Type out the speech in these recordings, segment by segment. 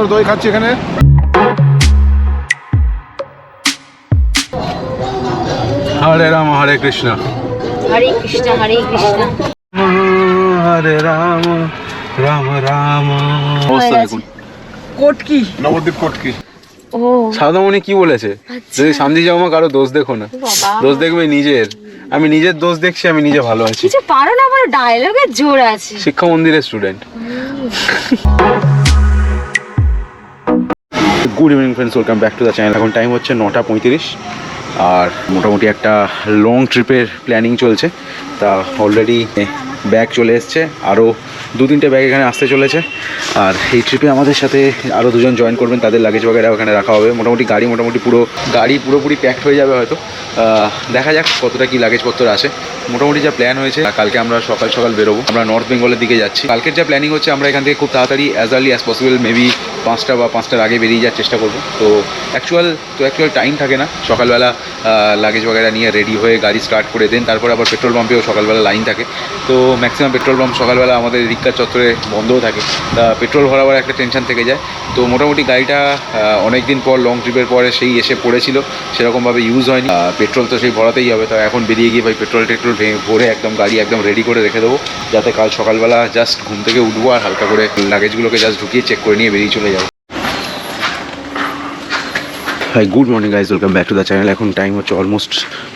করে দই খাচ্ছি এখানে। হরে রাম হরে কৃষ্ণ। হরে কৃষ্ণ হরে কৃষ্ণ। হরে রাম রাম রাম। অবস্থা দেখুন। কোটকি নবদ্বীপ কটকি ও। সাদামণি কি বলেছে? আচ্ছা। যদি শান্তি যাও কারও দোষ দেখো না। দোষ দেখবে নিজের। আমি নিজের দোষ দেখছি আমি নিজে ভালো আছি। কিছু পারো না আবার ডায়লগের জোর আছে। শিক্ষা মন্দিরের student good evening friends welcome back to the channel এখন টাইম হচ্ছে নটা পঁয়ত্রিশ, আর মোটামুটি একটা লং ট্রিপের প্ল্যানিং চলছে। তা অলরেডি ব্যাগ চলে এসছে। আরও দু তিনটে ব্যাগ এখানে আসতে চলেছে। আর এই ট্রিপে আমাদের সাথে আরও দুজন জয়েন করবেন, তাদের লাগেজ বগেরা ওখানে রাখা হবে। মোটামুটি গাড়ি মোটামুটি পুরো, গাড়ি পুরোপুরি প্যাকড হয়ে যাবে হয়তো। দেখা যাক কতটা কি লাগেজপত্র আসে। মোটামুটি যা প্ল্যান হয়েছে কালকে আমরা সকাল সকাল বেরোবো। আমরা নর্থ বেঙ্গলের দিকে যাচ্ছি। কালকের যা প্ল্যানিং হচ্ছে, আমরা এখান থেকে খুব তাড়াতাড়ি as early as possible maybe পাঁচটা বা পাঁচটার আগে বেরিয়ে যাওয়ার চেষ্টা করব। তো অ্যাকচুয়াল তো অ্যাকচুয়াল টাইম থাকে না। সকালবেলা লাগেজ বগেরা নিয়ে রেডি হয়ে গাড়ি স্টার্ট করে দেন। তারপর আবার পেট্রোল পাম্পেও সকালবেলা লাইন থাকে। তো ম্যাক্সিমাম পেট্রোল পাম্প সকালবেলা আমাদের রিক্কা চত্বরে বন্ধও থাকে। তা পেট্রোল ভরাবার একটা টেনশন থেকে যায়। তো মোটামুটি গাড়িটা অনেক দিন পর লং ট্রিপের পরে সেই এসে পড়েছিল। সেরকমভাবে ইউজ হয়নি। পেট্রোল তো সেই ভরাতেই হবে। তো এখন বেরিয়ে গিয়ে ভাই পেট্রোল টেট্রোল ভরে একদম গাড়ি একদম রেডি করে রেখে দেবো। যাতে কাল সকালবেলা জাস্ট ঘুম থেকে উঠবো আর হালকা করে লাগেজগুলোকে জাস্ট ঢুকিয়ে চেক করে নিয়ে বেরিয়ে চলে যাব। Hi good morning guys welcome back to the channel এখন টাইম হচ্ছে অলমোস্ট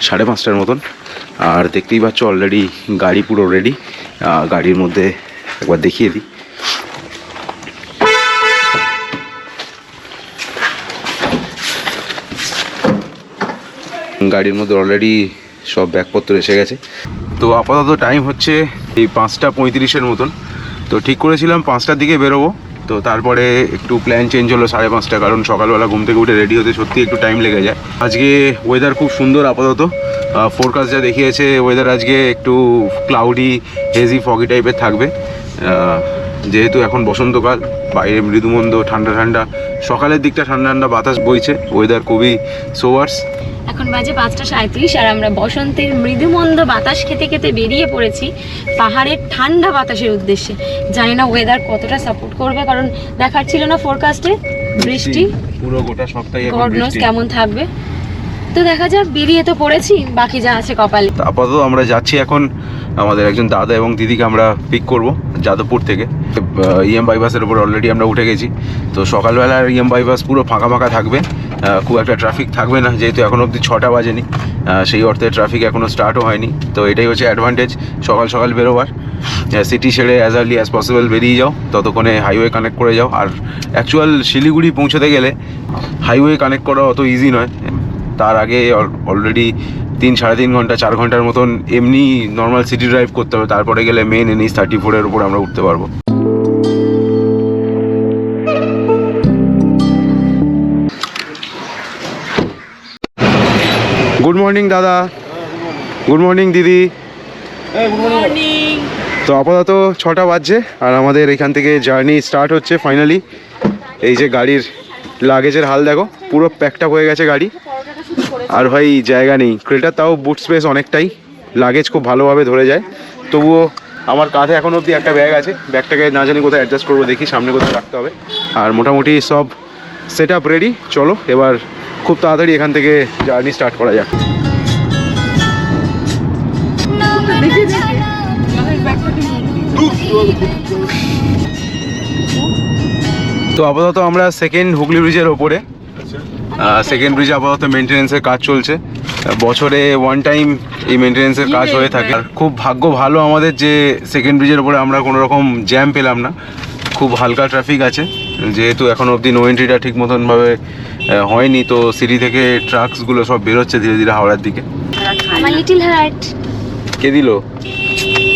সাড়ে পাঁচটার মতন। আর দেখতেই পাচ্ছ অলরেডি গাড়ি পুরো রেডি গাড়ির মধ্যে একবার দেখিয়ে দিই গাড়ির মধ্যে অলরেডি সব ব্যাগপত্র এসে গেছে। তো আপাতত টাইম হচ্ছে এই পাঁচটা পঁয়ত্রিশের মতন। তো ঠিক করেছিলাম, পাঁচটার দিকে বেরোবো। তো তারপরে একটু প্ল্যান চেঞ্জ হলো সাড়ে পাঁচটা, কারণ সকালবেলা ঘুম থেকে উঠে রেডি হতে সত্যি একটু টাইম লেগে যায়। আজকে ওয়েদার খুব সুন্দর আপাতত। ফোরকাস্ট যা দেখিয়েছে ওয়েদার আজকে একটু ক্লাউডি হেজি ফগি টাইপের থাকবে। যেহেতু এখন বসন্তকাল বাইরে মৃদুমন্দ ঠান্ডা ঠান্ডা সকালের দিকটা ঠান্ডা ঠান্ডা বাতাস বইছে ওয়েদার খুবই সোয়ার্স এখন বাজে পাঁচটা সাঁত্রিশ আর আমরা বসন্তের মৃদুমন্দ বাতাস খেতে খেতে বেরিয়ে পড়েছি পাহাড়ের ঠান্ডা বাতাসের উদ্দেশ্যে। জানি না ওয়েদার কতটা সাপোর্ট করবে কারণ দেখার ছিল না ফোরকাস্টে বৃষ্টি পুরো গোটা সপ্তাহে। কেমন থাকবে। তো দেখা যাক, বেরিয়ে তো পড়েছি, বাকি যা আছে কপালে। আপাতত আমরা যাচ্ছি এখন, আমাদের একজন দাদা এবং দিদিকে আমরা পিক করব, যাদবপুর থেকে। ইএম বাইপাসের উপর অলরেডি আমরা উঠে গেছি। তো সকালবেলার ইএম বাইপাস পুরো ফাঁকা ফাঁকা থাকবে। খুব একটা ট্রাফিক থাকবে না, যেহেতু এখন অবধি ছটা বাজেনি। সেই অর্থে ট্রাফিক এখনও স্টার্টও হয়নি। তো এটাই হচ্ছে অ্যাডভান্টেজ সকাল সকাল বেরোবার। সিটি ছেড়ে অ্যাজ আর্লি অ্যাজ পসিবল বেরিয়ে যাও, ততক্ষণে হাইওয়ে কানেক্ট করে যাও। আর অ্যাকচুয়াল শিলিগুড়ি পৌঁছতে গেলে হাইওয়ে কানেক্ট করা অত ইজি নয়। তার আগে অলরেডি তিন সাড়ে তিন ঘণ্টা চার ঘণ্টার মতন এমনি নর্মাল সিটি ড্রাইভ করতে হবে। তারপরে গেলে মেন এনএইচ থার্টি ফোরের উপর আমরা উঠতে পারব। গুড মর্নিং দাদা। গুড মর্নিং দিদি। তো আপাতত ছটা বাজছে আর আমাদের এখান থেকে জার্নি স্টার্ট হচ্ছে ফাইনালি এই যে গাড়ির লাগেজের হাল দেখো পুরো প্যাকটা হয়ে গেছে গাড়ি। আর ভাই, জায়গা নেই। ক্রেটার তাও বুট স্পেস অনেকটাই। লাগেজ খুব ভালোভাবে ধরে যায়। তবুও আমার কাঁধে এখন অবধি একটা ব্যাগ আছে। ব্যাগটাকে না জানি কোথায় অ্যাডজাস্ট করব, দেখি সামনে কোথায় রাখতে হবে। আর মোটামুটি সব সেট আপ রেডি চলো, এবার খুব তাড়াতাড়ি এখান থেকে জার্নি স্টার্ট করা যাক। তো আপাতত আমরা সেকেন্ড হুগলি ব্রিজের ওপরে। সেকেন্ড ব্রিজ আপাতত মেনটেনেন্সের কাজ চলছে। বছরে ওয়ান টাইম এই মেনটেনেন্সের কাজ হয়ে থাকে। আর খুব ভাগ্য ভালো আমাদের যে সেকেন্ড ব্রিজের ওপরে আমরা কোনো রকম জ্যাম পেলাম না। খুব হালকা ট্রাফিক আছে। যেহেতু এখনও অবধি নো এন্ট্রিটা ঠিক মতনভাবে হয়নি তো সিটি থেকে ট্রাকসগুলো সব বেরোচ্ছে ধীরে ধীরে হাওড়ার দিকে। আমার লিটিল হার্ট কে দিল?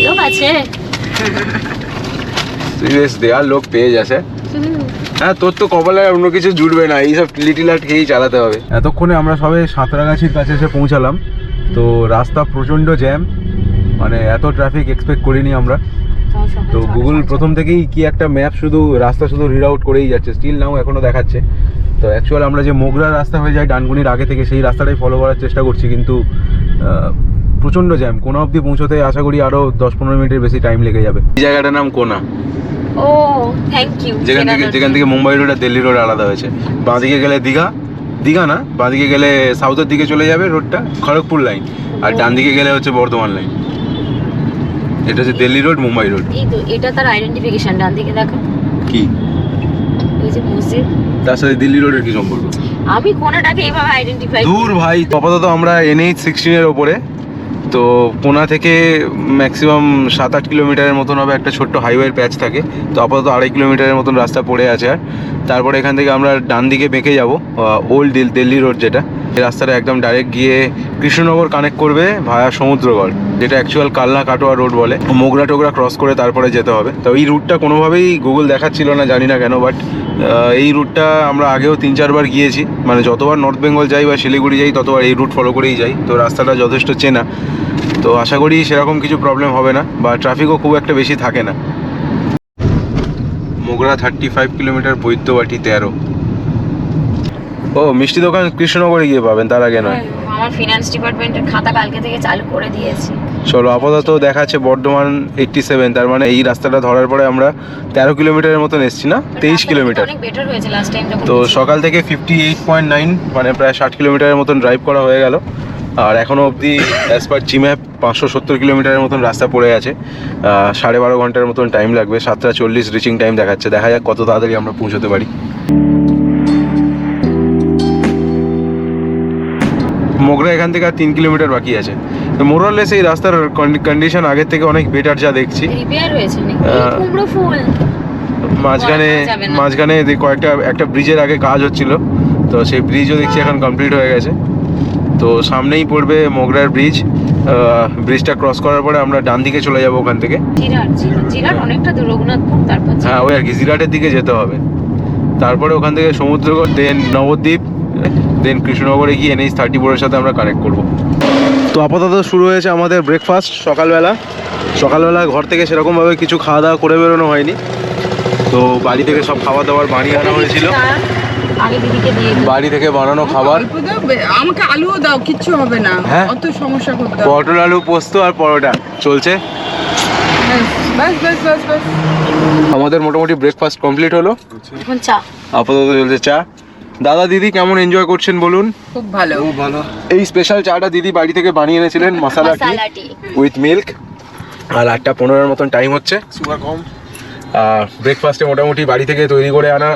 লোক আছে। দেয়ার লোক পেয়ে যাচ্ছে। হ্যাঁ তোর তো কপালে আর অন্য কিছু জুটবে না এইসব লিটিল আর্ট খেয়েই চালাতে হবে। এতক্ষণে আমরা সবাই সাঁতরাগাছির কাছে এসে পৌঁছালাম তো রাস্তা প্রচণ্ড জ্যাম মানে এত ট্রাফিক এক্সপেক্ট করিনি আমরা। তো গুগল প্রথম থেকেই কি একটা ম্যাপ শুধু রাস্তা শুধু রিড আউট করেই যাচ্ছে স্টিল নাও এখনও দেখাচ্ছে। তো অ্যাকচুয়াল আমরা যে মোগরা রাস্তা হয়ে যায় ডানকুনির আগে থেকে সেই রাস্তাটাই ফলো করার চেষ্টা করছি কিন্তু প্রচণ্ড জ্যাম। কোনো অবধি পৌঁছতে আশা করি আরও দশ পনেরো মিনিটের বেশি টাইম লেগে যাবে। এই জায়গাটার নাম কোনা? ও থ্যাংক ইউ যেখান থেকে যেখান থেকে মুম্বাই রোড আর দিল্লি রোড আলাদা হয়েছে। বাঁদিকে গেলে দীঘা দীঘা না বাঁদিকে গেলে সাউথের দিকে চলে যাবে রোডটা খড়গপুর লাইন আর ডান দিকে গেলে হচ্ছে বর্ধমান লাইন এটা হচ্ছে দিল্লি রোড মুম্বাই রোড এই তো এটা তার আইডেন্টিফিকেশন ডান দিকে দেখো। কি? এই যে মসজিদ। তার সাথে দিল্লি রোডের কি সম্পর্ক? আমি কোনাটাকে এইভাবে আইডেন্টিফাই দূর ভাই আপাতত আমরা এনএইচ সিক্সটিনের ওপরে। তো কোনা থেকে ম্যাক্সিমাম সাত আট কিলোমিটারের মতন হবে একটা ছোট্ট হাইওয়ের প্যাচ থাকে। তো আপাতত আড়াই কিলোমিটারের মতন রাস্তা পড়ে আছে আর। তারপরে এখান থেকে আমরা ডান দিকে বেঁকে যাব ওল্ড দিল্লি রোড যেটা। এই রাস্তাটা একদম ডাইরেক্ট গিয়ে কৃষ্ণনগর কানেক্ট করবে ভায়া সমুদ্রগড়, যেটা অ্যাকচুয়াল কালনা কাটোয়া রোড বলে। মোগরা টোগরা ক্রস করে তারপরে যেতে হবে। তো এই রুটটা কোনোভাবেই গুগল দেখাচ্ছিল না, জানি না কেন বাট এই রুটটা আমরা আগেও তিন চারবার গিয়েছি। মানে যতবার নর্থ বেঙ্গল যাই বা শিলিগুড়ি যাই, ততবার এই রুট ফলো করেই যাই। তো রাস্তাটা যথেষ্ট চেনা। তো আশা করি সেরকম কিছু প্রবলেম হবে না, বা ট্রাফিকও খুব একটা বেশি থাকে না। Mogra thirty five kilometre Baidyabati তেরো। ও মিষ্টি দোকান কৃষ্ণনগরে গিয়ে পাবেন তার আগে নয়। আমার ফিনান্স ডিপার্টমেন্টের খাতা কালকে থেকে চালু করে দিয়েছি। চলো আপাতত দেখাচ্ছে বর্ধমান এইট্টি সেভেন তার মানে এই রাস্তাটা ধরার পরে আমরা তেরো কিলোমিটারের মতন এসছি না? তেইশ কিলোমিটার। অনেক বেটার হয়েছে লাস্ট টাইম যখন তো সকাল থেকে ফিফটি এইট পয়েন্ট নাইন মানে প্রায় ষাট কিলোমিটারের মতন ড্রাইভ করা হয়ে গেল। আর এখনও অবধি অ্যাজ পার জিম্যাপ পাঁচশো সত্তর কিলোমিটারের মতন রাস্তা পড়ে আছে। সাড়ে বারো ঘণ্টার মতন টাইম লাগবে সাতটা চল্লিশ রিচিং টাইম দেখাচ্ছে। দেখা যাক কত তাড়াতাড়ি আমরা পৌঁছতে পারি। মোগরা এখান থেকে আর তিন কিলোমিটার বাকি আছে। তো মোরালেস এই রাস্তার কন্ডিশন আগের থেকে অনেক বেটার যা দেখছি। মাঝখানে। মাঝখানে কয়েকটা একটা ব্রিজের আগে কাজ হচ্ছিল। তো সেই ব্রিজও দেখছি এখন কমপ্লিট হয়ে গেছে। তো সামনেই পড়বে মোগরার ব্রিজ ব্রিজটা ক্রস করার পরে আমরা ডান দিকে চলে যাব ওখান থেকে। অনেকটা হ্যাঁ ওই আর কি জিরাটের দিকে যেতে হবে। তারপরে ওখান থেকে সমুদ্রগড় দেন নবদ্বীপ দেন কৃষ্ণনগরে গিয়ে এনএইচ থার্টি ফোরের সাথে আমরা কানেক্ট করব। তো আপাতত শুরু হয়েছে আমাদের ব্রেকফাস্ট সকালবেলা। সকালবেলা ঘর থেকে সেরকমভাবে কিছু খাওয়া দাওয়া করে বেরোনো হয়নি। তো বাড়ি থেকে সব খাবার দাবার বানিয়ে আনা হয়েছিল। আগে দিদিকে দিয়ে দিই বাড়ি থেকে বানানো খাবার। দাও, আমাকে আলুও দাও কিচ্ছু হবে না। হ্যাঁ? অত সমস্যা করতে পটল আলু পোস্ত আর পরোটা। চলছে? ব্যাস আমাদের মোটামুটি ব্রেকফাস্ট কমপ্লিট হলো। চা। আপাতত চলছে চা। দাদা দিদি কেমন এনজয় করছেন বলুন? খুব ভালো। খুব ভালো। এই স্পেশাল চাটা দিদি বাড়ি থেকে বানিয়ে এনেছিলেন মশালা টি উইথ মিল্ক আর আটটা পনেরোর মতন টাইম হচ্ছে। সুগার কম। আর ব্রেকফাস্টে মোটামুটি বাড়ি থেকে তৈরি করে আনা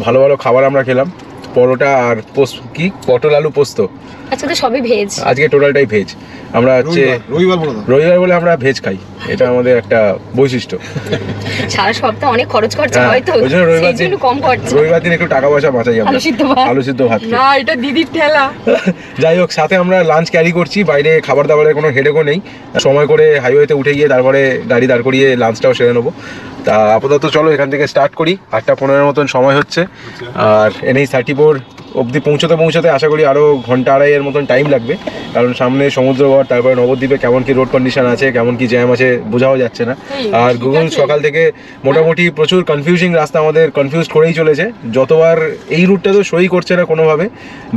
ভালো ভালো খাবার আমরা খেলাম। পরোটা আর পোস্ত কি? পটল আলু পোস্ত। আচ্ছা তো সবই ভেজ। আজকে টোটালটাই ভেজ। আমরা হচ্ছে রবিবার বলে রবিবার বলে আমরা ভেজ খাই। এটা আমাদের একটা বৈশিষ্ট্য। সারা সপ্তাহে অনেক খরচ খরচা হ্যাঁ, তো ওই জন্য রবিবার দিন- কম খরচা রবিবার দিন একটু টাকা পয়সা বাঁচাই আমরা। আলু সিদ্ধ ভাত। আলু সিদ্ধ ভাত না এটা দিদির ঠেলা। যাই হোক সাথে আমরা লাঞ্চ ক্যারি করছি। বাইরে খাবার দাবারের কোনো হেডেকও নেই। সময় করে হাইওয়েতে উঠে গিয়ে তারপরে গাড়ি দাঁড় করিয়ে লাঞ্চটাও সেরে নেব। তা আপাতত চলো এখান থেকে স্টার্ট করি। আটটা পনেরোর মতন সময় হচ্ছে। আর এনএই থার্টি ফোর অবধি পৌঁছতে পৌঁছতে আশা করি আরও ঘণ্টা আড়াইয়ের মতন টাইম লাগবে। কারণ সামনে সমুদ্র সমুদ্রগড় তারপরে নবদ্বীপে কেমন কি রোড কন্ডিশন আছে কেমন কি জ্যাম আছে বোঝাও যাচ্ছে না। আর গুগল সকাল থেকে মোটামুটি প্রচুর কনফিউজিং রাস্তা আমাদের কনফিউজ করেই চলেছে। যতবার এই রুটটা তো সই করছে না কোনোভাবে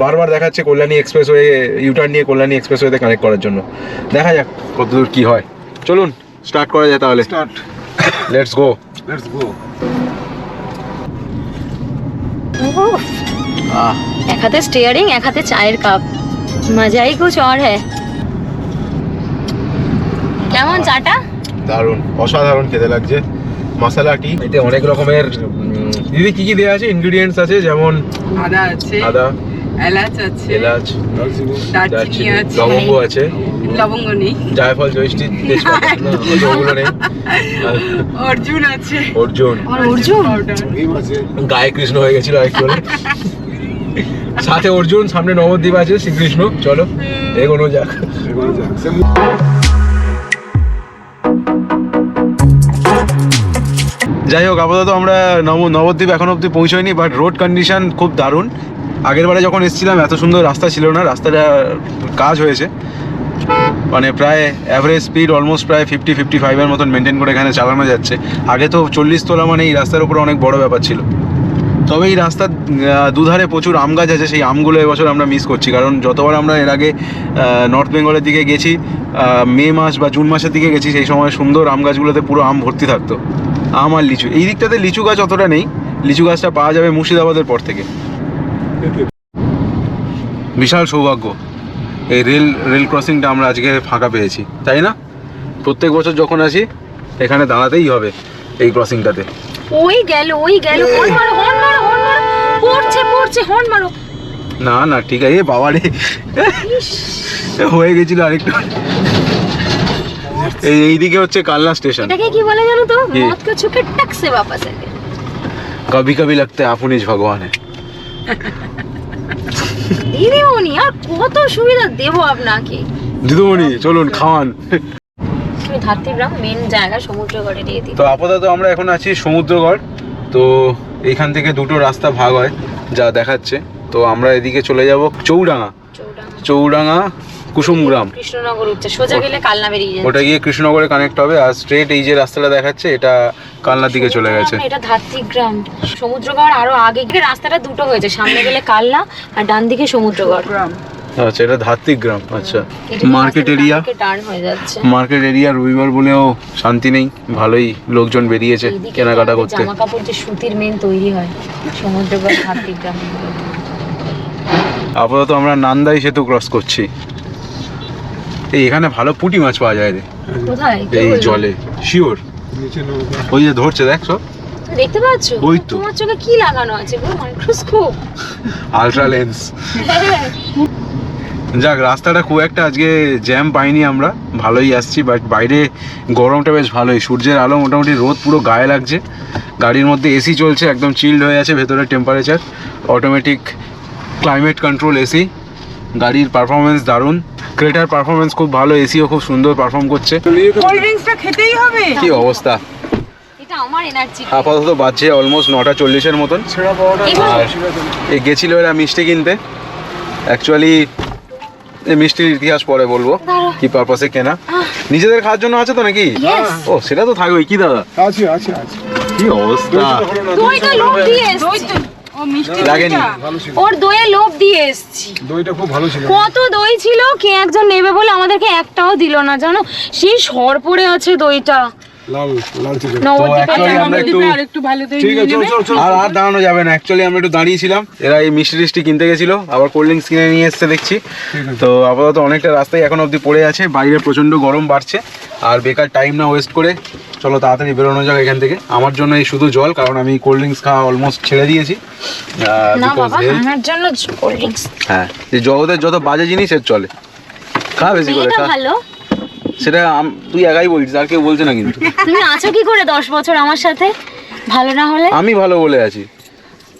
বারবার দেখাচ্ছে কল্যাণী এক্সপ্রেস হয়ে ইউটার্ন নিয়ে কল্যাণী এক্সপ্রেস ওয়েতে কানেক্ট করার জন্য। দেখা যাক কতদূর কি হয়। চলুন স্টার্ট করা যায় তাহলে। Start let's go let's go এক হাতে স্টিয়ারিং এক হাতে চায়ের কাপ মজাই কুছ আর হ্যাঁ কেমন চাটা? দারুণ অসাধারণ খেতে লাগছে। মশলাটি এতে অনেক রকমের দিদি কি কি দেওয়া আছে? ইনগ্রিডিয়েন্টস আছে যেমন আদা আছে আদা এলাচ আছে এলাচ দারচিনি আছে লবঙ্গ আছে। লবঙ্গ নেই। জায়ফল জয়ষ্ঠী ওগুলো নেই। অর্জুন আছে। অর্জুন। অর্জুন? গায়ে কৃষ্ণ হয়ে গেছিল সাথে অর্জুন সামনে নবদ্বীপ আছে শ্রীকৃষ্ণ। চলো এগোনো যাক। যাই হোক আপাতত আমরা নব নবদ্বীপ এখন অবধি পৌঁছয়নি বাট রোড কন্ডিশন খুব দারুণ। আগের বারে যখন এসেছিলাম এত সুন্দর রাস্তা ছিল না রাস্তাটা কাজ হয়েছে। মানে প্রায় অ্যাভারেজ স্পিড অলমোস্ট প্রায় ফিফটি ফিফটি ফাইভের মতন মেনটেন করে এখানে চালানো যাচ্ছে। আগে তো চল্লিশ তোলা মানে এই রাস্তার উপরে অনেক বড় ব্যাপার ছিল। তবে এই রাস্তার দুধারে প্রচুর আম গাছ আছে সেই আমগুলো এবছর আমরা মিস করছি। কারণ যতবার আমরা এর আগে নর্থ বেঙ্গলের দিকে গেছি মে মাস বা জুন মাসের দিকে গেছি সেই সময় সুন্দর আম গাছগুলোতে পুরো আম ভর্তি থাকতো। আম আর লিচু। এই দিকটাতে লিচু গাছ অতটা নেই। লিচু গাছটা পাওয়া যাবে মুর্শিদাবাদের পর থেকে। বিশাল সৌভাগ্য। এই রেল রেল ক্রসিংটা আমরা আজকে ফাঁকা পেয়েছি তাই না প্রত্যেক বছর যখন আসি এখানে দাঁড়াতেই হবে এই ক্রসিংটাতে ওই গেল ওই গেল হর্ন মারো হর্ন মারো হর্ন মারো পড়ছে পড়ছে হর্ন মারো না না ঠিক আছে এ বাবা রে হয়ে গেছিল আরেকটু এই এইদিকে হচ্ছে কালনা স্টেশন এটাকে কি বলে জানো তো কি? মদ কে ছুকে টক সে वापस आ गए কবি কবি লাগতে আপুনিজ ভগবান হ্যাঁ দিদিমণি আর কত সুবিধা দেবো আপনাকে? দিদুমণি চলুন খাওয়ান। তুমি ধাত্রীগ্রাম মেন জায়গা সমুদ্রগড়ে দিয়ে দিই তো আপাতত আমরা এখন আছি সমুদ্রগড়। তো এইখান থেকে দুটো রাস্তা ভাগ হয় যা দেখাচ্ছে। তো আমরা এদিকে চলে যাব চৌডাঙ্গা। চৌডাঙ্গা। কুসুমগ্রাম। কৃষ্ণনগর উঠছে সোজা গেলে কালনা বেরিয়ে ওটা গিয়ে কৃষ্ণনগরে কানেক্ট হবে। আর স্ট্রেট এই যে রাস্তাটা দেখাচ্ছে এটা কালনার দিকে চলে গেছে। এটা ধাত্রীগ্রাম। সমুদ্রগড় আরও আগে গিয়ে রাস্তাটা দুটো হয়েছে সামনে গেলে কালনা আর ডান দিকে সমুদ্রগড়। গ্রাম আচ্ছা এটা ধাত্রিগ্রাম আচ্ছা। মার্কেট এরিয়া হয়ে মার্কেট এরিয়া রবিবার বলেও শান্তি নেই ভালোই লোকজন বেরিয়েছে কেনাকাটা করতে। জামা কাপড় যে সুতির মেন তৈরি হয় সমুদ্রগড় ধাত্রীগ্রাম। আপাতত আমরা নান্দাই সেতু ক্রস করছি। এই এখানে ভালো পুঁটি মাছ পাওয়া যায় রে। কোথায়? এই জলে শিওর ওই যে ধরছে দেখ সব দেখতে পাচ্ছ? ওই তো। তোমার চোখে কি লাগানো আছে পুরো মাইক্রোস্কোপ আলট্রা লেন্স যাক রাস্তাটা খুব একটা আজকে জ্যাম পাইনি আমরা। ভালোই আসছি বাট বাইরে গরমটা বেশ ভালোই। সূর্যের আলো মোটামুটি রোদ পুরো গায়ে লাগছে। গাড়ির মধ্যে এসি চলছে একদম চিল্ড হয়ে আছে ভেতরের temperature automatic climate control AC গাড়ির পারফরমেন্স দারুণ। ক্রেটার পারফরমেন্স খুব ভালো এসিও খুব সুন্দর পারফর্ম করছে। কোল্ড ড্রিঙ্কসটা খেতেই হবে। কি অবস্থা? এটা আমার এনার্জি আপাতত বাজছে অলমোস্ট নটা চল্লিশের মতন। আর এ গেছিল এরা মিষ্টি কিনতে। অ্যাকচুয়ালি মিষ্টির ইতিহাস পরে বলব। কি পারপাসে কেনা। নিজেদের খাওয়ার জন্য আছে তো নাকি? ও সেটা তো থাকবেই। কি দাদা? আছে আছে আছে। কি অবস্থা? দইটা লোভ দিয়ে ও মিষ্টি লাগেনি। দইটা। ভালো ছিল। ওর দইয়ে লোভ দিয়ে এসছি। দইটা খুব ভালো ছিল। কত দই ছিল? কে একজন নেবে বলে আমাদেরকে একটাও দিল না জানো? সেই সর পড়ে আছে দইটা। আর দাঁড়ানো যাবে না অ্যাকচুয়ালি আমরা একটু দাঁড়িয়েছিলাম। এরা এই মিষ্টি টিষ্টি কিনতে গেছিল আবার কোল্ড ড্রিঙ্কস কিনে নিয়ে এসছে দেখছি। তো আপাতত অনেকটা রাস্তায় এখন অবধি পড়ে আছে বাইরে প্রচণ্ড গরম বাড়ছে আর বেকার টাইম না ওয়েস্ট করে চলো তাড়াতাড়ি বেরোনো যাক এখান থেকে। আমার জন্য এই শুধু জল কারণ আমি কোল্ড ড্রিঙ্কস খাওয়া অলমোস্ট ছেড়ে দিয়েছি। হ্যাঁ যে জগতের যত বাজে জিনিস এর চলে। খা বেশি করে খা। ভালো। সেটা তুই একাই বলছিস আর কেউ বলছে না কিন্তু। তুমি আছো কি করে দশ বছর আমার সাথে? ভালো না হলে? আমি ভালো বলে আছি।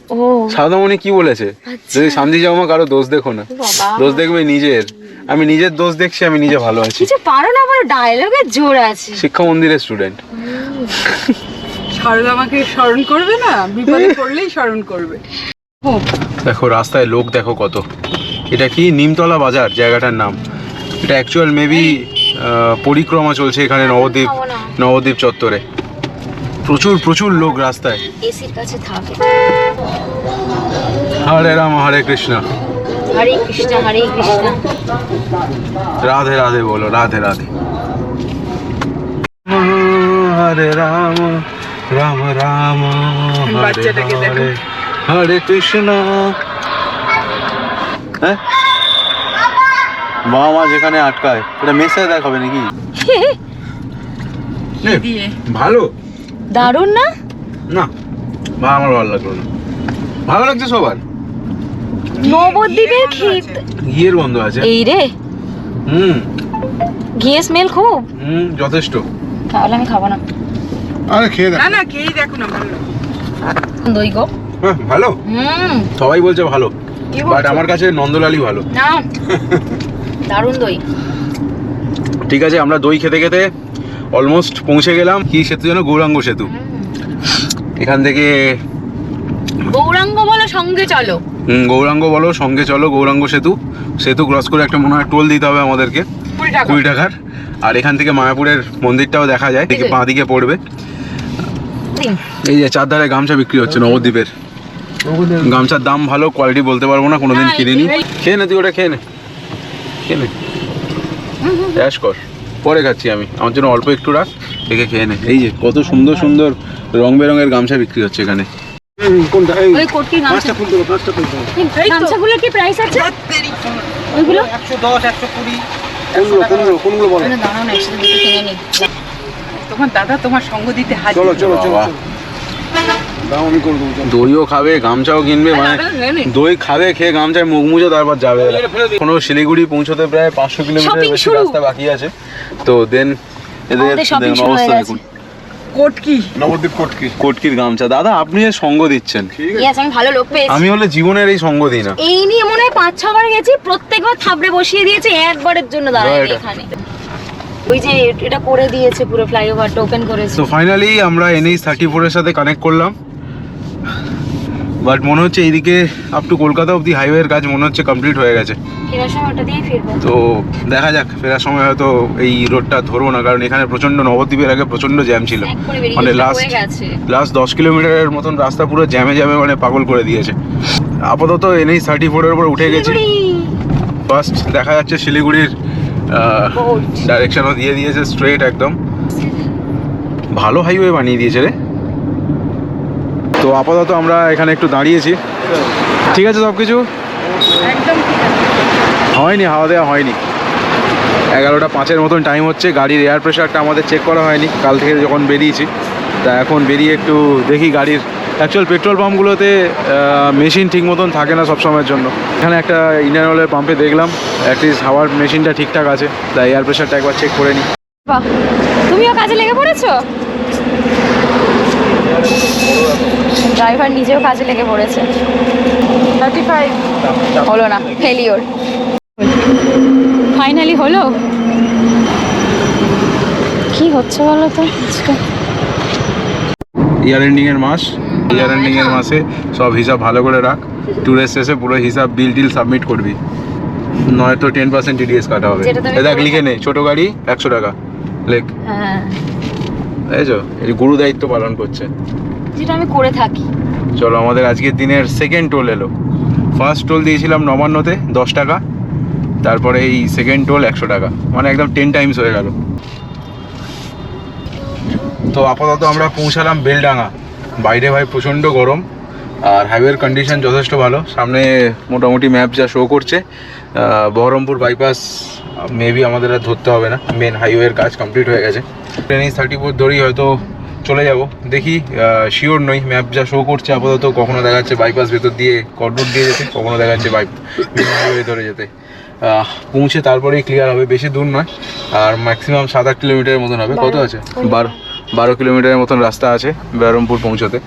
ও। সাদামণি কি বলেছে? আচ্ছা। যদি শান্তি যাও মা কারও দোষ দেখো না। দোষ দেখবে নিজের। আমি নিজের দোষ দেখছি আমি নিজে ভালো আছি। কিছু পারো না আবার ডায়লগের জোর আছে। শিক্ষা মন্দিরের স্টুডেন্ট শারদ আমাকে স্মরণ করবে না? বিপদে পড়লেই স্মরণ করবে। দেখো রাস্তায় লোক দেখো কত। এটা কি নিমতলা বাজার জায়গাটার নাম? এটা অ্যাকচুয়াল মেবি পরিক্রমা চলছে এখানে নবদ্বীপ নবদ্বীপ চত্বরে। প্রচুর প্রচুর লোক রাস্তায়। এসির কাছে থাকে। হরে রাম হরে কৃষ্ণ। হরে কৃষ্ণ হরে কৃষ্ণ। রাধে রাধে বলো রাধে রাধে। হরে রাম রাম রাম হরে হরে হরে কৃষ্ণ। হ্যাঁ? বাবা মা যেখানে আটকায় এটা মেসে দেখাবে নাকি? নে, ভালো। দারুণ না? না বা আমার ভালো লাগল না। ভালো লাগছে সবার? নবদ্বীপের ঘিয়ের ক্ষীর আছে। ঘিয়ের গন্ধ আছে? এই রে। হুম। ঘিয়ে স্মেল খুব? হুম যথেষ্ট। তাহলে আমি খাব না। আরে খেয়ে দেখ। না না খেয়েই দেখো না ভালো দই গো। হ্যাঁ ভালো। হুম। সবাই বলছে ভালো কি বাট আমার কাছে নন্দলালই ভালো। না। দারুণ দই। ঠিক আছে আমরা দই খেতে খেতে অলমোস্ট পৌঁছে গেলাম। কি সেতু যেন? গৌরাঙ্গ সেতু। এখান থেকে গৌরাঙ্গ বলো সঙ্গে চলো। হুম, গৌরাঙ্গ বলো সঙ্গে চলো গৌরাঙ্গ সেতু। সেতু ক্রস করে একটা মনে হয় টোল দিতে হবে আমাদেরকে। কুড়ি টাকার আর এখান থেকে মায়াপুরের মন্দিরটাও দেখা যায় দিকে বাঁ দিকে পড়বে। এই যে চারধারে গামছা বিক্রি হচ্ছে নবদ্বীপের। গামছার দাম ভালো কোয়ালিটি বলতে পারব না কোনোদিন না, কিনিনি। খেয়ে নে তুই ওটা খেয়ে নে। খেয়ে অ্যাশ কর। পরে খাচ্ছি আমি। আমার জন্য অল্প একটু রাখ দেখে খেয়ে নে। এই যে কত সুন্দর সুন্দর রং বেরঙের গামছা বিক্রি হচ্ছে এখানে। কোনটা? এই ওই কোটকি গামছা পাঁচটা খুলতে হবে পাঁচটা খুলতে হবে। গামছাগুলোর কি প্রাইস আছে? ওইগুলো? কোনগুলো কোনগুলো কোনগুলো বলো। দাঁড়াও একসাথে কিনে নিই তোমার দাদা তোমার সঙ্গ দিতে হাজির। চলো চলো চলো। বাবা। আমি করে দেবো দইও খাবে গামছাও কিনবে মানে। দই খাবে খেয়ে গামছায় মুখ মুছে তারপর যাবে। কোনো শিলিগুড়ি পৌঁছতে প্রায় পাঁচশো কিলোমিটার বেশি রাস্তা বাকি আছে। তো দেন এদের অবস্থা দেখুন। নবদ্বীপ কোটকি। কোটকির গামছা। দাদা আপনি সঙ্গ দিচ্ছেন। ইয়েস আমি ভালো লোক পেয়েছি। আমি হলে জীবনের এই সঙ্গ দিই না। এই নিয়ে মনে হয় পাঁচ ছবার গেছি প্রত্যেকবার থাবড়ে বসিয়ে দিয়েছে একবারের জন্য দাঁড়ায় এখানে। ওই যে এটা করে দিয়েছে পুরো ফ্লাইওভারটা ওপেন করেছে। তো ফাইনালি আমরা এনএইচ থার্টি ফোরের সাথে কানেক্ট করলাম। বাট মনে হচ্ছে এইদিকে আপ টু কলকাতা অব্দি হাইওয়ের কাজ মনে হচ্ছে কমপ্লিট হয়ে গেছে। তো দেখা যাক ফেরার সময় হয়তো এই রোডটা ধরবো না কারণ এখানে প্রচণ্ড নবদ্বীপের আগে প্রচণ্ড জ্যাম ছিল। মানে লাস্ট লাস্ট দশ কিলোমিটারের মতন রাস্তা পুরো জ্যামে জ্যামে মানে পাগল করে দিয়েছে। আপাতত এনএইচ থার্টি ফোরের উপর উঠে গেছি। ফার্স্ট দেখা যাচ্ছে শিলিগুড়ির. ডাইরেকশনও দিয়ে দিয়েছে স্ট্রেট একদম। ভালো হাইওয়ে বানিয়ে দিয়েছে রে। তো আপাতত আমরা এখানে একটু দাঁড়িয়েছি। ঠিক আছে সব কিছু হয়নি হাওয়া দেওয়া হয়নি। এগারোটা পাঁচের মতন টাইম হচ্ছে গাড়ির এয়ার প্রেশারটা আমাদের চেক করা হয়নি। কাল থেকে যখন বেরিয়েছি তা এখন বেরিয়ে একটু দেখি গাড়ির অ্যাকচুয়াল পেট্রোল পাম্পগুলোতে মেশিন ঠিক মতন থাকে না সব সময়ের জন্য। এখানে একটা ইন্ডিয়ান অয়েলের পাম্পে দেখলাম অ্যাটলিস্ট হাওয়ার মেশিনটা ঠিকঠাক আছে তাই এয়ার প্রেশারটা একবার চেক করে নিই বাহ! তুমিও কাজে লেগে পড়েছো? ড্রাইভার নিজেও কাজে লেগে পড়েছে। থার্টি ফাইভ হলো না ফেলিওর ফাইনালি হলো? কি হচ্ছে বলো তো? ইয়ার এন্ডিংয়ের মাস ইয়ার এন্ডিংয়ের মাসে সব হিসাব ভালো করে রাখ। ট্যুরের শেষে পুরো হিসাব বিল টিল সাবমিট করবি। নয়তো টেন পার্সেন্ট টিডিএস কাটা হবে। দেখ লিখে নে ছোটো গাড়ি একশো টাকা। লেখ। হ্যাঁ। তাইছো এই গুরু দায়িত্ব পালন করছে। যেটা আমি করে থাকি। চলো আমাদের আজকের দিনের সেকেন্ড টোল এলো। ফার্স্ট টোল দিয়েছিলাম নবান্নতে দশ টাকা। তারপরে এই সেকেন্ড টোল একশো টাকা। মানে একদম টেন টাইমস হয়ে গেল। তো আপাতত আমরা পৌঁছালাম বেলডাঙা বাইরে ভাই প্রচণ্ড গরম আর হাইওয়ের কন্ডিশন যথেষ্ট ভালো। সামনে মোটামুটি ম্যাপ যা শো করছে বহরমপুর বাইপাস মেবি আমাদের আর ধরতে হবে না। মেন হাইওয়ের কাজ কমপ্লিট হয়ে গেছে। ট্রেনিং থার্টি ফোর ধরেই হয়তো চলে যাব। দেখি শিওর নই। ম্যাপ যা শো করছে আপাতত কখনো দেখা যাচ্ছে বাইপাস ভেতর দিয়ে কর্ডোর দিয়ে যেতে কখনো দেখা যাচ্ছে বাইক হাইওয়ে ধরে যেতে। পৌঁছে তারপরেই ক্লিয়ার হবে। বেশি দূর নয়। আর ম্যাক্সিমাম সাত আট কিলোমিটারের মতন হবে। কত আছে? বারো বারো কিলোমিটারের মতন রাস্তা আছে বহরমপুর পৌঁছতে।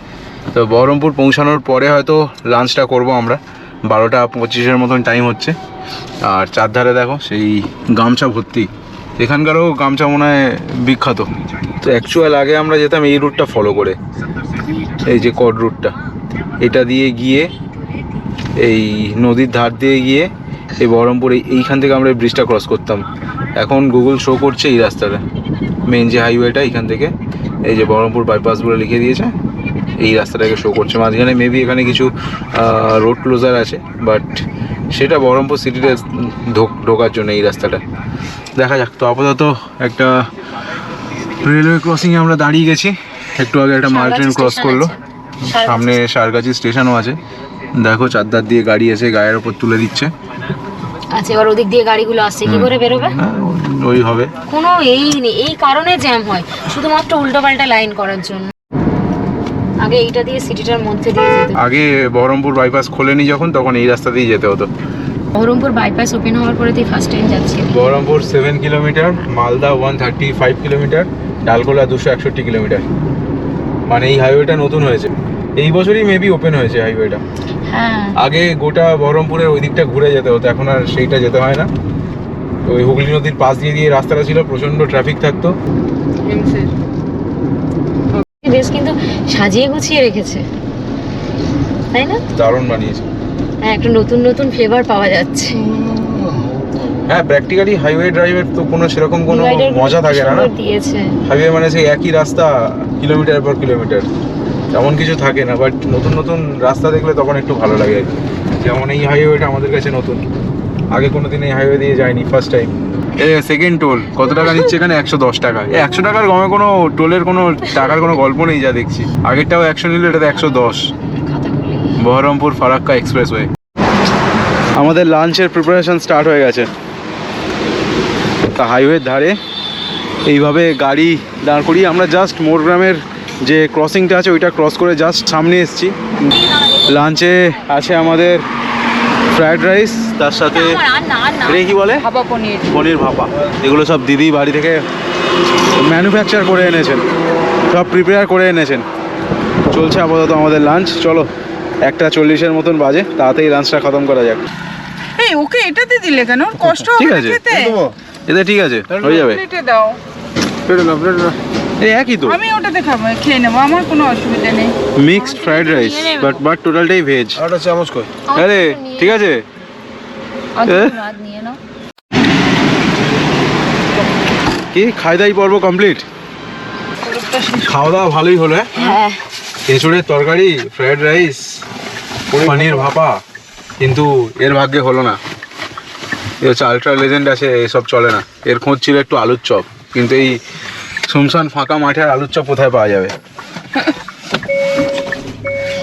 তো বহরমপুর পৌঁছানোর পরে হয়তো লাঞ্চটা করব আমরা। বারোটা পঁচিশের মতন টাইম হচ্ছে। আর চারধারে দেখো সেই গামছা ভর্তি। এখানকারও গামছা মনে হয় বিখ্যাত। তো অ্যাকচুয়াল আগে আমরা যেতাম এই রুটটা ফলো করে। এই যে কড রুটটা এটা দিয়ে গিয়ে এই নদীর ধার দিয়ে গিয়ে এই বহরমপুর এই- এইখান থেকে আমরা ব্রিজটা ক্রস করতাম। এখন গুগল শো করছে এই রাস্তাটা। মেন যে হাইওয়েটা এইখান থেকে এই যে বহরমপুর বাইপাস বলে লিখে দিয়েছে। এই রাস্তাটাকে শো করছে। মাঝখানে মেবি এখানে কিছু রোড ক্লোজার আছে বাট সেটা বহরমপুর সিটিতে ঢোকার জন্য এই রাস্তাটা। দেখা যাক তো আপাতত একটা রেলওয়ে ক্রসিংয়ে আমরা দাঁড়িয়ে গেছি। একটু আগে একটা মাল ট্রেন ক্রস করল। সামনে সারগাছি স্টেশনও আছে। দেখো চারদার দিয়ে গাড়ি এসে গায়ের ওপর তুলে দিচ্ছে। আচ্ছা এবার ওদিক দিয়ে গাড়িগুলো আসছে। কি করে বেরোবে? হ্যাঁ, ওই হবে। কোনো এই নেই এই কারণে জ্যাম হয়। শুধুমাত্র উল্টোপাল্টা লাইন করার জন্য। আগে এইটা দিয়ে সিটিটার মধ্যে দিয়ে যেতে আগে বহরমপুর বাইপাস খোলেনি যখন তখন এই রাস্তা দিয়ে যেতে হতো। বহরমপুর বাইপাস ওপেন হওয়ার পরে তুই first time Baharampur seven kilometre Malda one thirty five kilometre Dalkola দুশো একষট্টি কিলোমিটার মানে এই হাইওয়েটা নতুন হয়েছে। এই বছরই মেবি ওপেন হয়েছে হাইওয়েটা হ্যাঁ। আগে গোটা বহরমপুরের ওই দিকটা ঘুরে যেতে হতো এখন আর সেইটা যেতে হয় না। তো ওই হুগলি নদীর পাশ দিয়ে দিয়ে রাস্তাটা ছিল প্রচণ্ড ট্রাফিক থাকতো। বেশ কিন্তু সাজিয়ে গুছিয়ে রেখেছে। তাই না? দারুণ বানিয়েছে। হ্যাঁ একটা নতুন নতুন ফ্লেভার পাওয়া যাচ্ছে। হ্যাঁ প্র্যাকটিক্যালি হাইওয়ে ড্রাইভের তো কোনো সেরকম কোনো মজা থাকে না না? দিয়েছে। হাইওয়ে মানে সেই একই রাস্তা কিলোমিটার পর কিলোমিটার তেমন কিছু থাকে না বাট নতুন নতুন রাস্তা দেখলে তখন একটু ভালো লাগে। আর কি। যেমন এই হাইওয়েটা আমাদের কাছে নতুন। আগে কোনো দিন এই হাইওয়ে দিয়ে যায়নি ফার্স্ট টাইম সেকেন্ড টোল কত টাকা নিচ্ছে এখানে? একশো দশ টাকা। একশো টাকার গমে কোনো টোলের কোনো টাকার কোনো গল্প নেই যা দেখছি। আগেরটাও একশো নিল এটাতে একশো দশ। বহরমপুর ফারাক্কা এক্সপ্রেসওয়ে। আমাদের লাঞ্চের প্রিপারেশন স্টার্ট হয়ে গেছে। তা হাইওয়ের ধারে এইভাবে গাড়ি দাঁড় করিয়ে আমরা জাস্ট মোরগ্রামের যে ক্রসিংটা আছে, ওইটা ক্রস করে জাস্ট সামনে এসেছি। লাঞ্চে আছে আমাদের ফ্রায়েড রাইস তার সাথে রে কি বলে? পনির। পনির ভাপা। এগুলো সব দিদি বাড়ি থেকে ম্যানুফ্যাকচার করে এনেছেন। সব প্রিপেয়ার করে এনেছেন। চলছে আপাতত আমাদের লাঞ্চ চলো একটা চল্লিশের মতন বাজে। তাড়াতাড়ি লাঞ্চটা খতম করা যাক। এই ওকে এটাতে দিলে কেন? ওর কষ্ট ঠিক আছে। এতে ঠিক আছে হয়ে যাবে। প্লেটে দাও। প্লেটে নাও প্লেটে নাও এই একই তো। আমি ওটাতে খাব খেয়ে নেব। আমার কোনো অসুবিধা নেই। Mixed fried rice but but টোটালটাই ভেজ আর একটা চামচ কই? আরে ঠিক আছে। নিয়ে নাও কি? খাই দাই পর্ব কমপ্লিট খাওয়া দাওয়া ভালোই হলো হ্যাঁ? হ্যাঁ। এঁচুড়ের তরকারি ফ্রাইড রাইস পনির ভাপা কিন্তু এর ভাগ্যে হলো না। এ হচ্ছে আলট্রা লেজেন্ড আছে এসব চলে না। এর খোঁজ ছিল একটু আলুর চপ কিন্তু এই শুনশান ফাঁকা মাঠে আর আলুর চপ কোথায় পাওয়া যাবে?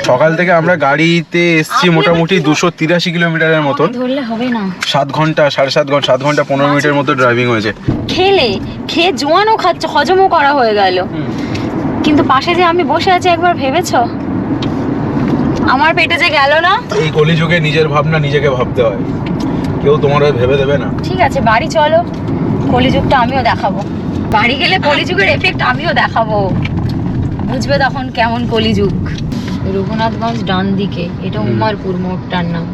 সকাল থেকে আমরা গাড়িতে এসছি মোটামুটি দুশো তিরাশি কিলোমিটারের মতন। ধরলে হবে না। সাত ঘণ্টা সাড়ে সাত ঘণ্টা সাত ঘণ্টা পনেরো মিনিটের মতো ড্রাইভিং হয়েছে। খেলে খেয়ে জোয়ানও খাচ্ছে হজমও করা হয়ে গেল। কিন্তু পাশে যে আমি বসে আছি একবার ভেবেছো? আমার পেটে যে গেল না? এই কলিযুগে নিজের ভাবনা নিজেকে ভাবতে হয়। কেউ তোমার ভেবে দেবে না। ঠিক আছে বাড়ি চলো। কলিযুগটা আমিও দেখাবো। বাড়ি গেলে কলিযুগের এফেক্ট আমিও দেখাবো। বুঝবে তখন কেমন কলিযুগ। রঘুনাথগঞ্জ ডান দিকে এটা উমারপুর মোড়টার নাম।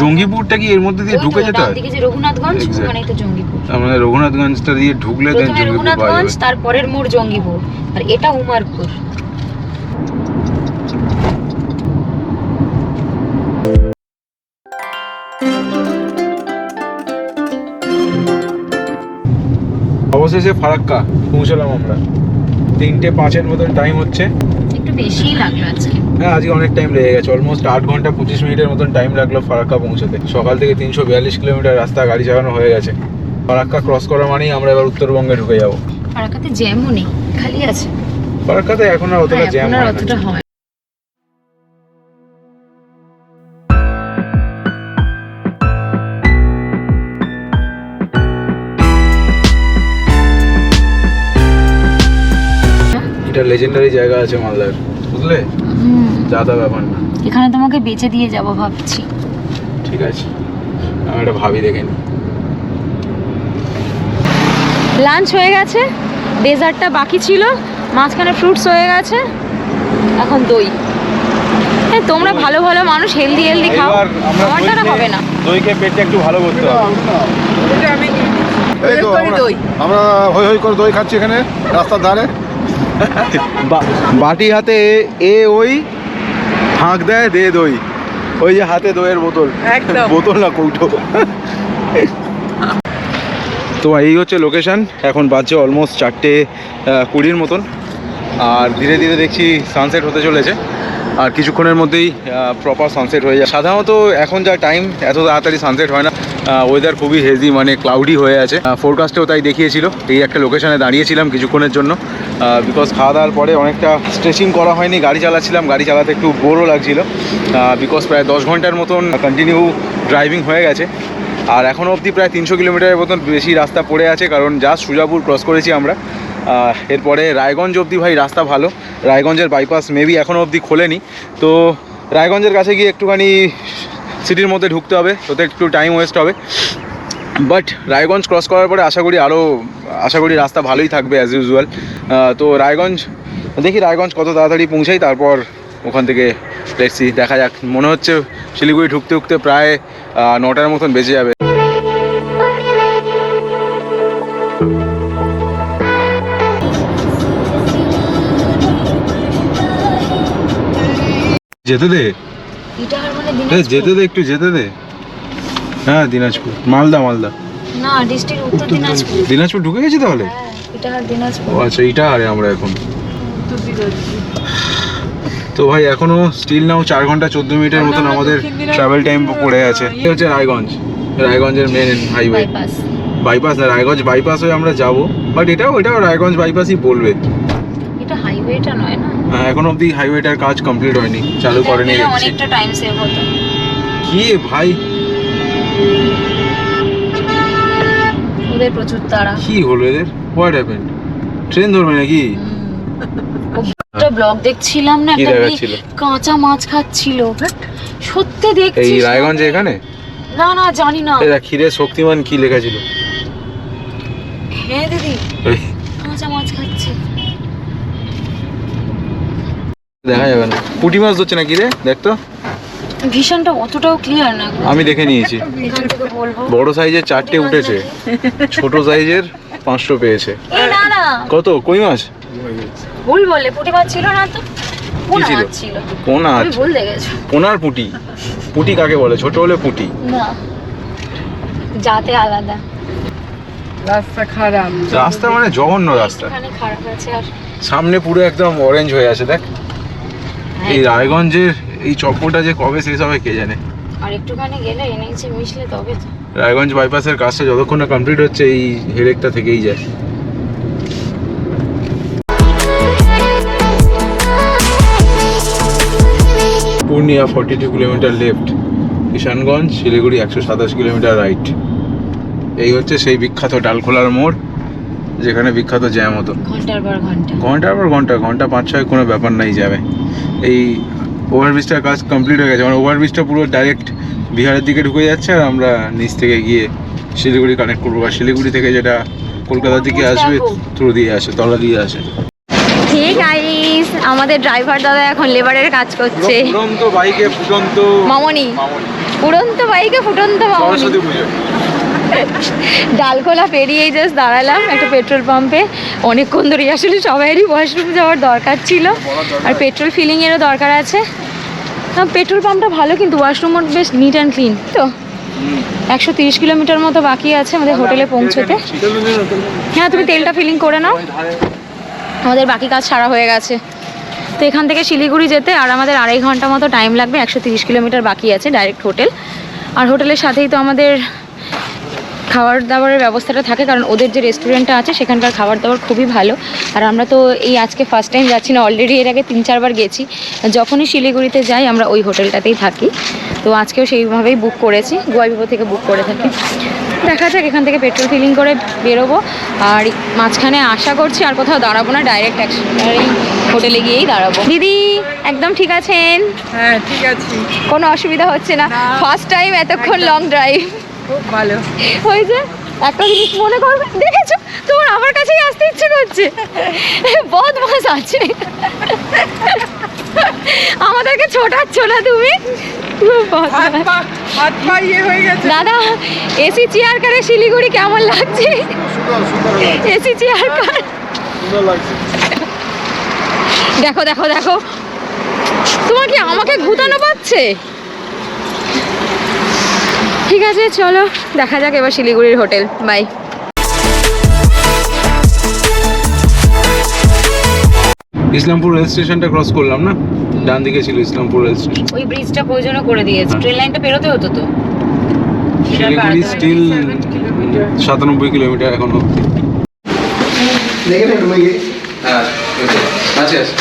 জঙ্গিপুরটা কি এর মধ্যে দিয়ে ঢুকে যেতে হয় যে রঘুনাথগঞ্জ Exact. ওখানেই তো জঙ্গিপুর। আমাদের রঘুনাথগঞ্জটা দিয়ে ঢুকলে দেন জঙ্গিপুর রঘুনাথগঞ্জ তারপরের মোড় জঙ্গিপুর। আর এটা উমারপুর। অবশেষে ফারাক্কা পৌঁছলাম আমরা। তিনটে পাঁচের মতন টাইম হচ্ছে। একটু বেশিই লাগল আজকে। হ্যাঁ আজকে অনেক টাইম লেগে গেছে অলমোস্ট আট ঘণ্টা পঁচিশ মিনিটের মতন টাইম লাগল ফারাক্কা পৌঁছতে। সকাল থেকে তিনশো বিয়াল্লিশ কিলোমিটার রাস্তা গাড়ি চালানো হয়ে গেছে। ফারাক্কা ক্রস করা মানেই আমরা এবার উত্তরবঙ্গে ঢুকে যাব। ফারাক্কাতে জ্যামও নেই খালি আছে। ফারাক্কাতে এখন আর অতটা জ্যাম হয় এটা লেজেন্ডারি জায়গা আছে মালদার বুঝলে? হুম, যা তা ব্যাপার না। এখানে তোমাকে বেচে দিয়ে যাব ভাবছি। ঠিক আছে। আমি এটা ভাবি দেখে লাঞ্চ হয়ে গেছে ডেজার্টটা বাকি ছিল মাঝখানে ফ্রুটস হয়ে গেছে এখন দই। হ্যাঁ তোমরা ভালো ভালো মানুষ হেলদি হেলদি খাও। আমারটা না হবে না। দই খেয়ে পেটটা একটু ভালো করতে হবে। এই তো আমরা দই। আমরা হই হই করে দই খাচ্ছি এখানে রাস্তার ধারে। বাটি হাতে এ ওই ফাঁক দেয় দে দই। ওই যে হাতে দইয়ের বোতল। একদম। বোতল না কৌটো। তো এই হচ্ছে লোকেশান এখন বাজছে অলমোস্ট চারটে কুড়ির মতন। আর ধীরে ধীরে দেখছি সানসেট হতে চলেছে। আর কিছুক্ষণের মধ্যেই প্রপার সানসেট হয়ে যায়। সাধারণত এখন যা টাইম এত তাড়াতাড়ি সানসেট হয় না। ওয়েদার খুবই হেজি মানে ক্লাউডি হয়ে আছে। ফোরকাস্টেও তাই দেখিয়েছিল। এই একটা লোকেশনে দাঁড়িয়েছিলাম কিছুক্ষণের জন্য। বিকজ খাওয়া দাওয়ার পরে অনেকটা স্ট্রেচিং করা হয়নি। গাড়ি চালাচ্ছিলাম। গাড়ি চালাতে একটু বোরও লাগছিল। বিকজ প্রায় দশ ঘণ্টার মতন কন্টিনিউ ড্রাইভিং হয়ে গেছে। আর এখনও অবধি প্রায় তিনশো কিলোমিটারের মতন বেশি রাস্তা পড়ে আছে। কারণ জাস্ট সুজাপুর ক্রস করেছি আমরা। এরপরে রায়গঞ্জ অবধি ভাই, রাস্তা ভালো। রায়গঞ্জের বাইপাস মেবি এখনও অবধি খোলেনি। তো রায়গঞ্জের কাছে গিয়ে একটুখানি সিটির মধ্যে ঢুকতে হবে তোতে একটু টাইম ওয়েস্ট হবে। বাট রায়গঞ্জ ক্রস করার পরে আশা করি আরও আশা করি রাস্তা ভালোই থাকবে অ্যাজ ইউজুয়াল তো রায়গঞ্জ, দেখি রায়গঞ্জ কত তাড়াতাড়ি পৌঁছাই, তারপর ওখান থেকে দেখছি দেখা যাক। মনে হচ্ছে শিলিগুড়ি ঢুকতে ঢুকতে প্রায় নটার মতন বেজে যাবে। যেতে দে। মানে যেতে দে একটু যেতে দে। হ্যাঁ দিনাজপুর। মালদা মালদা। না ডিস্ট্রিক্ট উত্তর দিনাজপুর। দিনাজপুর ঢুকে গেছি তাহলে? হ্যাঁ ইটাহার দিনাজপুর। ও আচ্ছা এইটা আরে আমরা এখন। তো ভাই এখনও স্টিল নাও চার ঘণ্টা চোদ্দ মিনিটের মতন আমাদের ট্রাভেল টাইম পড়ে আছে। এটা হচ্ছে রায়গঞ্জ। রায়গঞ্জের মেন হাইওয়ে বাইপাস না রায়গঞ্জ বাইপাস হয়ে আমরা যাব। বাট এটাও এটাও রায়গঞ্জ বাইপাসই বলবে। এটা হাইওয়েটা নয় না? এখন অবধি হাইওয়েটার কাজ কমপ্লিট হয়নি চালু করেনি অনেকটা টাইম সেভ হতো। কি ভাই? ওদের প্রচুর তাড়া। কি হলো এদের? হোয়াট হ্যাপেন্ড ট্রেন ধরবে নাকি? একটা ব্লগ দেখছিলাম না একটা কাঁচা মাছ খাচ্ছিল। সত্যি এই রায়গঞ্জে এখানে? না না জানি না। এটা ক্ষীরে শক্তিমান কি লেখা ছিল? হ্যাঁ দিদি এই, কাঁচা মাছ খাচ্ছে দেখা যাবে না। পুঁটি মাছ ধরছে না কি রে? দেখ তো। ভীষণটা অতটাও ক্লিয়ার না আমি দেখে নিয়েছি। বড় সাইজের চারটে উঠেছে। ছোট সাইজের পাঁচশো পেয়েছে। কত? কই মাছ? ভুল বললে পুঁটি মাছ ছিল না তো? ছিল? পোনা দেখেছ। পোনার পুঁটি। পুঁটি কাকে বলে? ছোট হলে পুঁটি। না। যাতে আলাদা। রাস্তা খারাপ। রাস্তা মানে জঘন্য রাস্তা। এখানে খারাপ আছে আর সামনে পুরো একদম অরেঞ্জ হয়ে আছে দেখ। এই রায়গঞ্জের এই চক্করটা যে কবে শেষ হবে কে জানে? আর একটুখানি গেলে এনেছে মিশলে তবে তো। রায়গঞ্জ বাইপাসের কাজটা যতক্ষণ না কমপ্লিট হচ্ছে এই হেরেকটা থেকেই যায়। Purnia forty two kilometre left Kishanganj Siliguri একশো সাতাশ কিলোমিটার রাইট এই হচ্ছে সেই বিখ্যাত ডালখোলার মোড়। যেখানে বিখ্যাত জ্যাম হতো। ঘণ্টার পর ঘণ্টা। ঘণ্টার পর ঘণ্টা ঘণ্টা পাঁচ ছয় কোনো ব্যাপার নাই যাবে এই ওভারব্রিজটার কাজ কমপ্লিট হয়ে গেছে। মানে ওভারব্রিজটা পুরো ডাইরেক্ট বিহারের দিকে ঢুকে যাচ্ছে আর আমরা নিচ থেকে গিয়ে শিলিগুড়ি কানেক্ট করব। আর শিলিগুড়ি থেকে যেটা কলকাতার দিকে আসবে থ্রু দিয়ে আসে তলা দিয়ে আসে। হে গাইস আমাদের ড্রাইভার দাদা এখন লেবারের কাজ করছে। ফুটন্ত বাইকে ফুটন্ত মামনি। ফুটন্ত বাইকে ফুটন্ত মামনি। সরস্বতী পুজো। ডালখোলা পেরিয়েই জাস্ট দাঁড়ালাম একটা পেট্রোল পাম্পে অনেকক্ষণ ধরে আসলে সবাইয়েরই ওয়াশরুম যাওয়ার দরকার ছিল। আর পেট্রোল ফিলিংয়েরও দরকার আছে। পেট্রোল পাম্পটা ভালো কিন্তু ওয়াশরুমও বেশ নিট অ্যান্ড ক্লিন তো? একশো তিরিশ কিলোমিটার মতো বাকি আছে আমাদের হোটেলে পৌঁছতে। হ্যাঁ তুমি তেলটা ফিলিং করে নাও। আমাদের বাকি কাজ সারা হয়ে গেছে। তো এখান থেকে শিলিগুড়ি যেতে আর আমাদের আড়াই ঘণ্টা মতো টাইম লাগবে। একশো তিরিশ কিলোমিটার বাকি আছে ডাইরেক্ট হোটেল আর হোটেলের সাথেই তো আমাদের খাবার দাবারের ব্যবস্থাটা থাকে কারণ ওদের যে রেস্টুরেন্টটা আছে সেখানকার খাবার দাবার খুবই ভালো। আর আমরা তো এই আজকে ফার্স্ট টাইম যাচ্ছি না অলরেডি এর আগে তিন চারবার গেছি। যখনই শিলিগুড়িতে যাই আমরা ওই হোটেলটাতেই থাকি। তো আজকেও সেইভাবেই বুক করেছি গোয়াবিপো থেকে বুক করে থাকি। দেখা যাক এখান থেকে পেট্রোল ফিলিং করে বেরোবো। আর মাঝখানে আশা করছি আর কোথাও দাঁড়াবো না ডাইরেক্ট এই হোটেলে গিয়েই দাঁড়াবো। দিদি একদম ঠিক আছেন? হ্যাঁ ঠিক আছে। কোনো অসুবিধা হচ্ছে না। ফার্স্ট টাইম এতক্ষণ লং ড্রাইভ খুব ভালো। ওই যে একটা জিনিস মনে করবে? দেখেছ? তোমার আমার কাছেই আসতে ইচ্ছে করছে। বদ মাস আছে। আমাদেরকে ছোটাচ্ছ না তুমি? ইয়ে হয়ে গেছে। দাদা এসি চেয়ার কারে শিলিগুড়ি কেমন লাগছে? সুন্দর সুন্দর লাগছে। এসি চেয়ার কার দেখো দেখো দেখো। তোমার কি আমাকে ঘুতানো পাচ্ছে? ঠিক আছে চলো দেখা যাক এবার শিলিগুড়ির হোটেল। বাই ইসলামপুর রেল স্টেশনটা ক্রস করলাম না? ডান দিকে ছিল ইসলামপুর রেল স্টেশন। ওই ব্রিজটা প্রয়োজনও করে দিয়েছে। ট্রেন লাইনটা পেরোতে হতো তো। শিলিগুড়ি স্টিল সাতানব্বই কিলোমিটার এখন অব্দি হ্যাঁ আছে আছে।